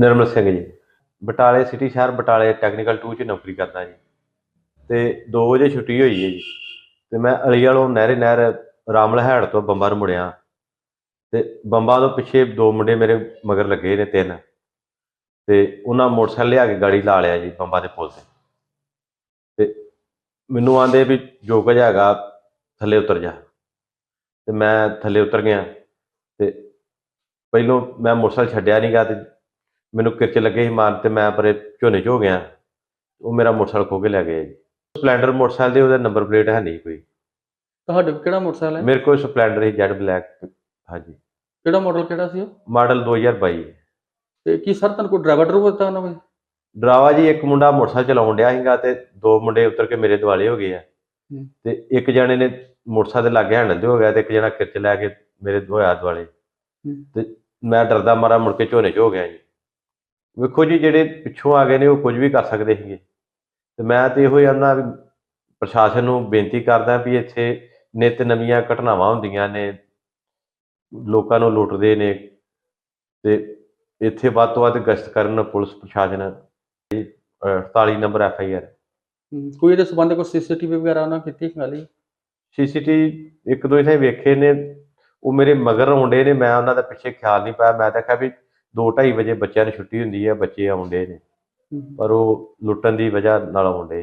ਨਿਰਮਲ ਸਿੰਘ ਜੀ। ਬਟਾਲੇ ਸਿਟੀ ਸ਼ਹਿਰ ਬਟਾਲੇ ਟੈਕਨੀਕਲ 2 ਚ ਨੌਕਰੀ ਕਰਦਾ ਜੀ। ਤੇ 2 ਵਜੇ ਛੁੱਟੀ ਹੋਈ ਹੈ ਜੀ। ਤੇ ਮੈਂ ਅਲੀ ਵਾਲੋਂ ਨਹਿਰੇ ਨਹਿਰ ਰਾਮਲਹਾੜ ਤੋਂ ਬੰਬਾਂ ਨੂੰ ਮੁੜਿਆ। ਤੇ ਬੰਬਾ ਤੋਂ ਪਿੱਛੇ ਦੋ ਮੁੰਡੇ ਮੇਰੇ ਮਗਰ ਲੱਗੇ ਨੇ ਤਿੰਨ। ਤੇ ਉਹਨਾਂ ਮੋਟਰਸਾਈਕਲ ਲਿਆ ਕੇ ਗਾੜੀ ਲਾ ਲਿਆ ਜੀ ਬੰਬਾ ਦੇ ਪੁਲ ਤੇ। ਤੇ ਮੈਨੂੰ ਆਂਦੇ ਵੀ ਜੋ ਕੁਝ ਹੈਗਾ ਥੱਲੇ ਉਤਰ ਜਾ। ਤੇ ਮੈਂ ਥੱਲੇ ਉਤਰ ਗਿਆ। ਤੇ ਪਹਿਲੋਂ ਮੈਂ ਮੋਟਰਸਾਈਕਲ ਛੱਡਿਆ ਨਹੀਂ ਗਾ ਤੇ ਮੈਨੂੰ ਕਿਰਚ ਲੱਗੇ ਸੀ ਮਾਰਨ ਤੇ ਮੈਂ ਪਰੇ ਝੋਨੇ 'ਚ ਹੋ ਗਿਆ। ਉਹ ਮੇਰਾ ਮੋਟਰਸਾਈਕਲ ਖੋ ਕੇ ਲੈ ਗਏ। ਜੀ ਸਪਲੈਂਡਰ ਮੋਟਰਸਾਈਕਲ ਦੇ ਉਹਦਾ ਨੰਬਰ ਪਲੇਟ ਹੈ ਨਹੀਂ ਕੋਈ। ਤੁਹਾਡੇ ਕੋਲ ਕਿਹੜਾ ਮੋਟਰਸਾਈਕਲ ਹੈ? ਮੇਰੇ ਕੋਲ ਸਪਲੈਂਡਰ ਹੀ ਜੈਡ ਬਲੈਕ। ਹਾਂਜੀ। ਕਿਹੜਾ ਮਾਡਲ ਕਿਹੜਾ ਸੀ ਉਹ? ਮਾਡਲ 2022 ਤੇ ਕੀ ਸਰ ਤੁਹਾਨੂੰ ਕੋਈ ਡਰਾਈਵਰ ਡਰੂਵਰ ਤਾਂ ਨਾ ਕੋਈ ਡਰਾਵਾ ਜੀ ਇੱਕ ਮੁੰਡਾ ਮੋਟਰਸਾਈਕਲ ਚਲਾਉਣ ਡਿਆ ਸੀਗਾ ਤੇ ਦੋ ਮੁੰਡੇ ਉਤਰ ਕੇ ਮੇਰੇ ਦੁਆਲੇ ਹੋ ਗਏ ਆ। ਤੇ ਇੱਕ ਜਣੇ ਨੇ ਮੋਟਰਸਾਈਕਲ ਦੇ ਲਾਗੇ ਹੈਂਡਲ ਤੇ ਹੋ ਗਿਆ ਤੇ ਇੱਕ ਜਣਾ ਕਿਰਚ ਲੈ ਕੇ ਮੇਰੇ ਹੋਇਆ ਦੁਆਲੇ ਹੂੰ। ਤੇ ਮੈਂ ਡਰਦਾ ਮਾਰਾ ਮੁੜ ਕੇ ਝੋਨੇ 'ਚ ਹੋ ਗਿਆ ਜੀ। ਵੇਖੋ ਜੀ ਜਿਹੜੇ ਪਿੱਛੋਂ ਆ ਗਏ ਨੇ ਉਹ ਕੁਝ ਵੀ ਕਰ ਸਕਦੇ ਸੀਗੇ। ਤੇ ਮੈਂ ਤੇ ਇਹੋ ਵੀ ਪ੍ਰਸ਼ਾਸਨ ਨੂੰ ਬੇਨਤੀ ਕਰਦਾ ਵੀ ਇੱਥੇ ਨਿਤ ਨਵੀਆਂ ਘਟਨਾਵਾਂ ਹੁੰਦੀਆਂ ਨੇ ਲੋਕਾਂ ਨੂੰ ਲੁੱਟਦੇ ਨੇ ਤੇ ਇੱਥੇ ਵੱਧ ਤੋਂ ਵੱਧ ਗਸ਼ਤ ਕਰਨ ਪੁਲਿਸ ਪ੍ਰਸ਼ਾਸਨ। 48 ਨੰਬਰ ਐਫ ਆਈ ਆਰ। ਕੋਈ ਇਹਦੇ ਸੰਬੰਧ ਕੋਈ ਸੀਸੀਟੀਵੀ ਵਗੈਰਾ ਉਹਨਾਂ ਕੀਤੀ ਖੰਗਾਲੀ ਸੀਸੀਟੀ ਇੱਕ ਦੋ ਇਥੇ ਵੇਖੇ ਨੇ ਉਹ ਮੇਰੇ ਮਗਰ ਆਉਂਦੇ ਨੇ ਮੈਂ ਉਹਨਾਂ ਦਾ ਪਿੱਛੇ ਖਿਆਲ ਨਹੀਂ ਪਾਇਆ ਮੈਂ ਤਾਂ ਕਿਹਾ ਵੀ 2:30 ਵਜੇ ਬੱਚਿਆਂ ਨੂੰ ਛੁੱਟੀ ਹੁੰਦੀ ਹੈ ਬੱਚੇ ਆਉਂਦੇ ਨੇ। ਪਰ ਉਹ ਲੁੱਟਣ ਦੀ ਵਜ੍ਹਾ ਨਾਲ ਆਉਂਦੇ।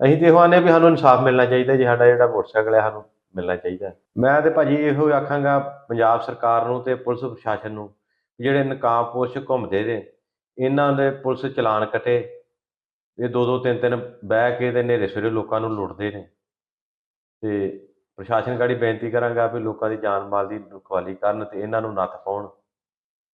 ਅਸੀਂ ਤੇ ਇਹੋ ਆਨੇ ਵੀ ਸਾਨੂੰ ਇਨਸਾਫ ਮਿਲਣਾ ਚਾਹੀਦਾ ਜੀ ਸਾਡਾ ਜਿਹੜਾ ਮੋਟਰਸਾਈਕਲ ਹੈ ਸਾਨੂੰ ਮਿਲਣਾ ਚਾਹੀਦਾ। ਮੈਂ ਤੇ ਭਾਜੀ ਇਹੋ ਆਖਾਂਗਾ ਪੰਜਾਬ ਸਰਕਾਰ ਨੂੰ ਤੇ ਪੁਲਿਸ ਪ੍ਰਸ਼ਾਸਨ ਨੂੰ ਜਿਹੜੇ ਨਕਾਬਪੋਸ਼ ਘੁੰਮਦੇ ਨੇ ਇਹਨਾਂ ਦੇ ਪੁਲਿਸ ਚਲਾਨ ਕੱਟੇ। ਇਹ ਦੋ ਦੋ ਤਿੰਨ ਤਿੰਨ ਬਹਿ ਕੇ ਤੇ ਨੇਰੇ ਸਵੇਰੇ ਲੋਕਾਂ ਨੂੰ ਲੁੱਟਦੇ ਨੇ। ਤੇ ਪ੍ਰਸ਼ਾਸਨ ਗਾੜੀ ਬੇਨਤੀ ਕਰਾਂਗਾ ਵੀ ਲੋਕਾਂ ਦੀ ਜਾਨ ਮਾਲ ਦੀ ਰਖਵਾਲੀ ਕਰਨ ਤੇ ਇਹਨਾਂ ਨੂੰ ਨੱਥ ਪਾਉਣ।